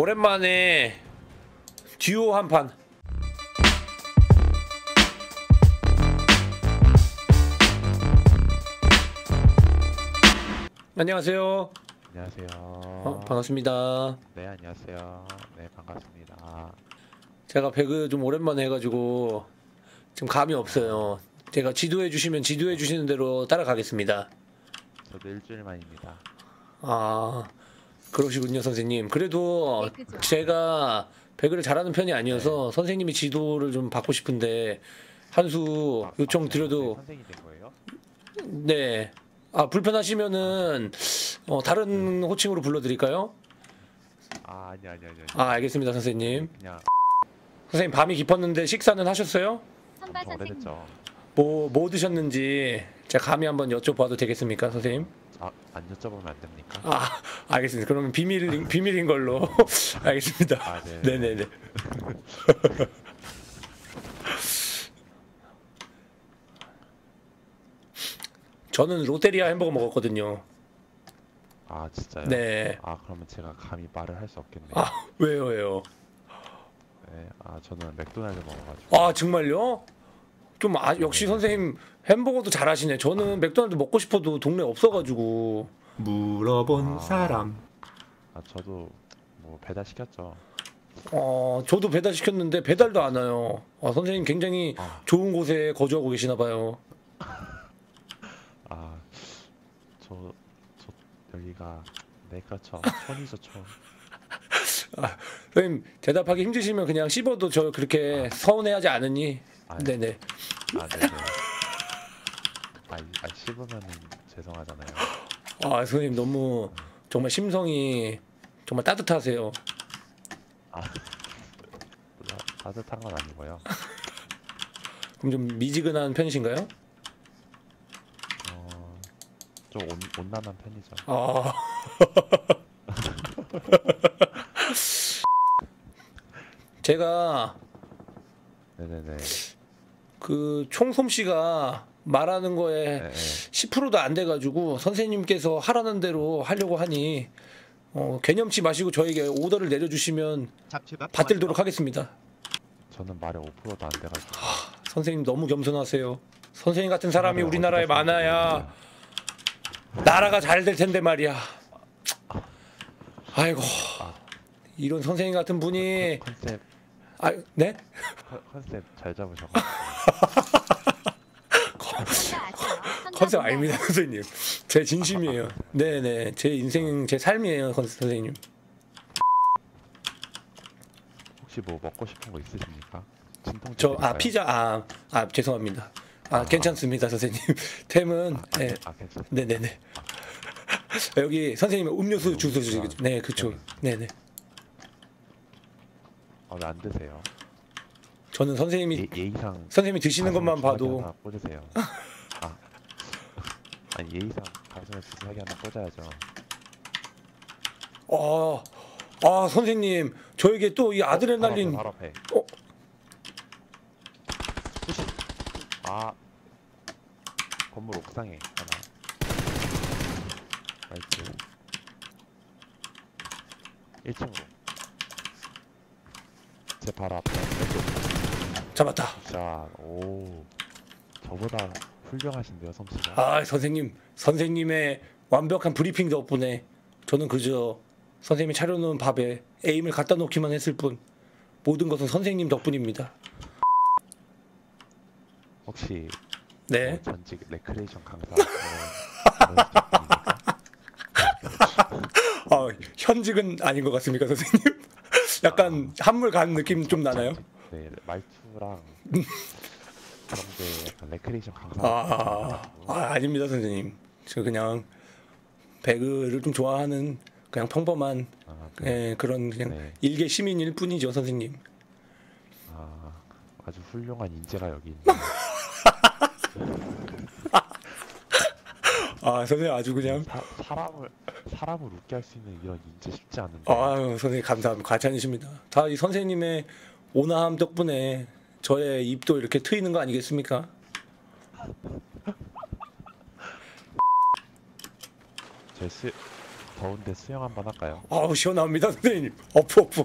오랜만에 듀오 한 판. 안녕하세요. 안녕하세요. 어, 반갑습니다. 네, 안녕하세요. 네, 반갑습니다. 제가 배그 좀 오랜만에 해가지고 지금 감이 없어요. 제가 지도해 주시면 지도해 주시는 대로 따라가겠습니다. 저도 일주일 만입니다. 아 그러시군요 선생님. 그래도 네, 그죠. 제가 배그를 잘하는 편이 아니어서 선생님이 지도를 좀 받고 싶은데 한수 아, 요청 아, 드려도 선생이 된 거예요? 네. 아 불편하시면은 어, 다른 호칭으로 불러드릴까요? 아, 아니 아니 아니. 아니. 아 알겠습니다 선생님. 그냥 선생님 밤이 깊었는데 식사는 하셨어요? 선바 엄청 선생님 오래됐죠. 뭐 뭐 드셨는지 제가 감히 한번 여쭤봐도 되겠습니까 선생님? 아, 안 여쭤보면 안 됩니까? 아 알겠습니다. 그러면 비밀 비밀인 걸로 알겠습니다. 아, 네. 네네네. 저는 롯데리아 햄버거 먹었거든요. 아, 진짜요? 네. 아, 그러면 제가 감히 말을 할 수 없겠네요. 아 왜요 왜요? 네. 아, 저는 맥도날드 먹어가지고. 아 정말요? 좀 아, 역시 선생님 햄버거도 잘하시네. 저는 맥도날드 먹고 싶어도 동네 없어가지고 물어본 아. 사람. 아, 저도 뭐 배달 시켰죠. 어 저도 배달 시켰는데 배달도 안 와요. 아, 선생님 굉장히 아. 좋은 곳에 거주하고 계시나 봐요. 아, 저, 저 여기가 네, 그렇죠. 촌이죠, 촌. 선생님 대답하기 힘드시면 그냥 씹어도 저 그렇게 서운해하지 않으니. 아, 네네. 아, 네네. 아, 이- 아 씹으면은 죄송하잖아요. 아 선생님 너무 정말 심성이 정말 따뜻하세요. 아, 따- 따뜻한 건 아니고요. 그럼 좀 미지근한 편이신가요? 어, 좀 온, 온난한 편이죠. 아. 제가 네네네. 그 총솜씨가 말하는 거에 네, 네. 10%도 안 돼가지고 선생님께서 하라는 대로 하려고 하니 어, 개념치 마시고 저에게 오더를 내려주시면 받들도록 하겠습니다. 저는 말에 5%도 안 돼가지고. 선생님 너무 겸손하세요. 선생님 같은 사람이 우리나라에 많아야 나라가 잘 될 텐데 말이야. 아이고 이런 선생님 같은 분이 컨셉 아 네? 컨- 컨셉 잘 잡으셔 컨셉. 아닙니다 선생님. 제 진심이에요. 네네 제 인생 제 삶이에요 컨- 선생님. 혹시 뭐 먹고 싶은 거 있으십니까? 진통. 저아 피자 아, 아 죄송합니다. 아 괜찮습니다 선생님. 템은 아, 네. 아. 네네네. 여기 선생님 음료수 주소 주시겠죠? 네 그쵸. 네네. 아 왜 안 드세요? 저는 선생님이 예, 예의상. 선생님이 드시는 것만 봐도 하나 꽂으세요. 아. 아니 예의상 가슴에 주사기 하나 꽂아야죠. 아, 아 선생님 저에게 또 이 아드레날린 바로 앞에. 어? 푸시. 아. 건물 옥상에 하나. 나이스. 1층으로. 제 바로 앞에 왼쪽. 잡았다. 자, 오. 저보다 훌륭하신데요, 솜씨가. 아 선생님 선생님의 완벽한 브리핑 덕분에 저는 그저 선생님이 차려놓은 밥에 에임을 갖다 놓기만 했을 뿐 모든 것은 선생님 덕분입니다. 혹시 네. 뭐 전직 레크레이션 강사? 아 현직은 아닌 것 같습니까 선생님? 약간 한물 간 느낌 좀 나나요? 네, 말투랑 그런 게 약간 레크레이션 강사 아, 아 아닙니다 선생님. 저 그냥 배그를 좀 좋아하는 그냥 평범한 아, 네. 예, 그런 그냥 네. 일개 시민일 뿐이죠 선생님. 아, 아주 훌륭한 인재가 여기 있네. 아 선생님 아주 그냥 사, 사람을 사람을 웃게 할 수 있는 이런 인재 쉽지 않은데. 아유 선생님 감사합니다 과찬이십니다. 다 이 선생님의 온화함 덕분에 저의 입도 이렇게 트이는 거 아니겠습니까? 제 수, 더운데 수영 한번 할까요? 아우 시원합니다 선생님. 어프 어프.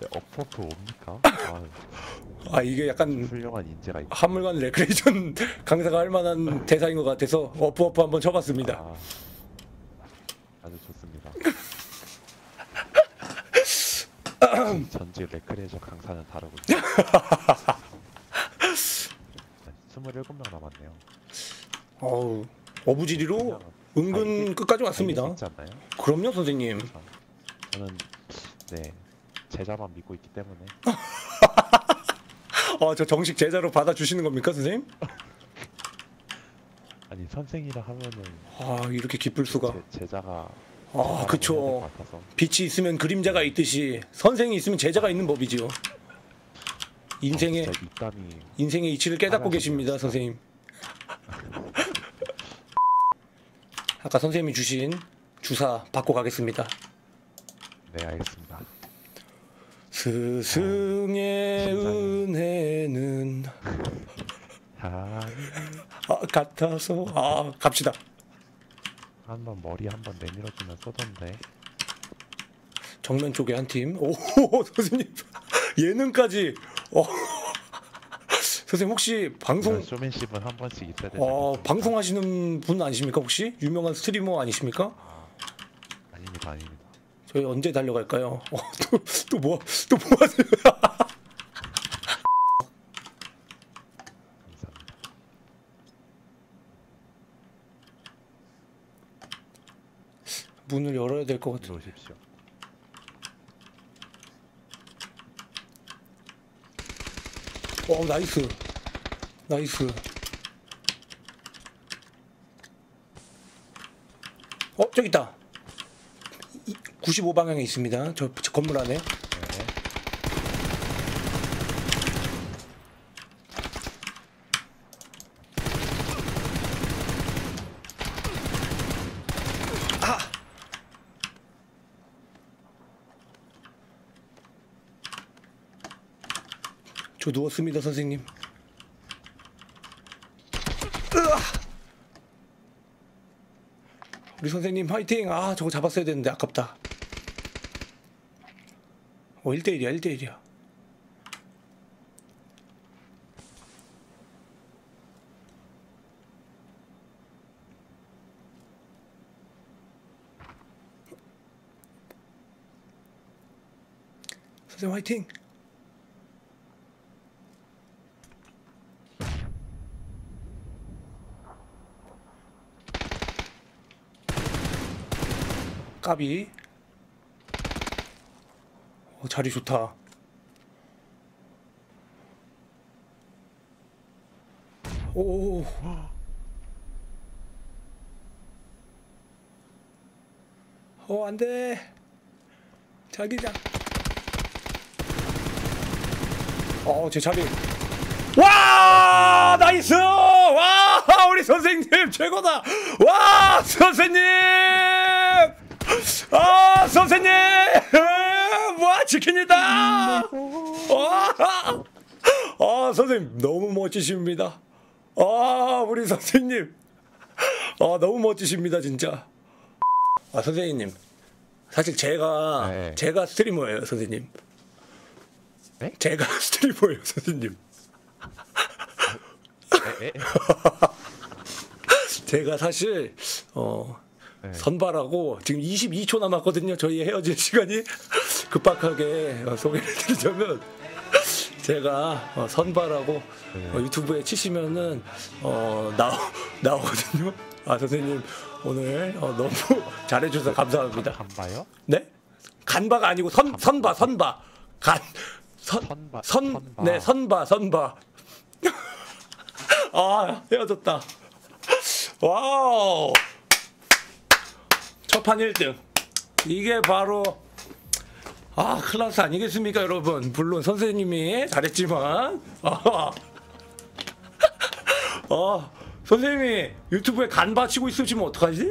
네, 어퍼프 옵니까? 아유, 아 이게 약간 훌륭한 인재가 있. 한물간 레크레이션 강사가 할 만한 대사인 것 같아서 어프 어프 한번 쳐봤습니다. 아, 아주 좋습니다. 전직 레크레이션 강사는 다르군요. 27명 남았네요. 어우 어부지리로 은근 아, 끝까지 아, 왔습니다. 그럼요 선생님. 저는 네 제자만 믿고 있기 때문에 아 저 정식 제자로 받아주시는 겁니까 선생님? 아니 선생이라 하면은 아 이렇게 기쁠 수가. 제, 제자가 아 그쵸. 빛이 있으면 그림자가 있듯이 선생이 있으면 제자가 있는 법이지요. 인생의 인생의 이치를 깨닫고 계십니다, 선생님. 아까 선생님이 주신 주사 받고 가겠습니다. 네 알겠습니다. 스승의 은혜는 아, 아, 같아서 아 갑시다. 한번 머리 한번 내밀어주면 쏘던데. 정면 쪽에 한 팀. 오 선생님 예능까지. 어. 선생님 혹시 방송 쇼맨십은 한 번씩 있어야 되지 어? 방송하시는 분 아니십니까 혹시 유명한 스트리머 아니십니까? 아닙니다 아닙니다. 저희 언제 달려갈까요? 어, 또또 뭐 또 뭐 하세요? 감사합니다. 문을 열어야 될 것 같아. 들어오십시오. 어 나이스 나이스. 어 저기 있다. 95 방향에 있습니다. 저, 저 건물 안에. 네. 저 누웠습니다 선생님. 우리 선생님 화이팅! 아 저거 잡았어야 되는데 아깝다. 어 1대1이야 1대1이야. 선생님 화이팅! 까비. 어, 자리 좋다. 오. 어, 안 돼. 자기장. 어, 제 자리. 와! 나이스! 와! 우리 선생님 최고다! 와! 선생님! 아, 선생님! 와, 치킨이다! 와! 아, 선생님, 너무 멋지십니다. 아, 우리 선생님. 아, 너무 멋지십니다, 진짜. 아, 선생님. 사실 제가, 네. 제가 스트리머예요, 선생님. 네? 제가 스트리머예요, 선생님. 에, 에, 제가 사실, 어, 네. 선발하고 지금 22초 남았거든요. 저희 헤어질 시간이 급박하게 어, 소개를 드리자면 제가 어, 선발하고 네. 어, 유튜브에 치시면은 어, 나오 나오거든요. 아 선생님 오늘 어, 너무 잘해주셔서 감사합니다. 간바요? 네? 간바가 아니고 선 선바 선바 간 선, 선바, 선, 선바. 네, 선바, 선바. 아, 헤어졌다. 와우. 첫판 1등. 이게 바로, 아, 클라스 아니겠습니까, 여러분? 물론 선생님이 잘했지만, 아, 아, 선생님이 유튜브에 간 바치고 있으시면 어떡하지?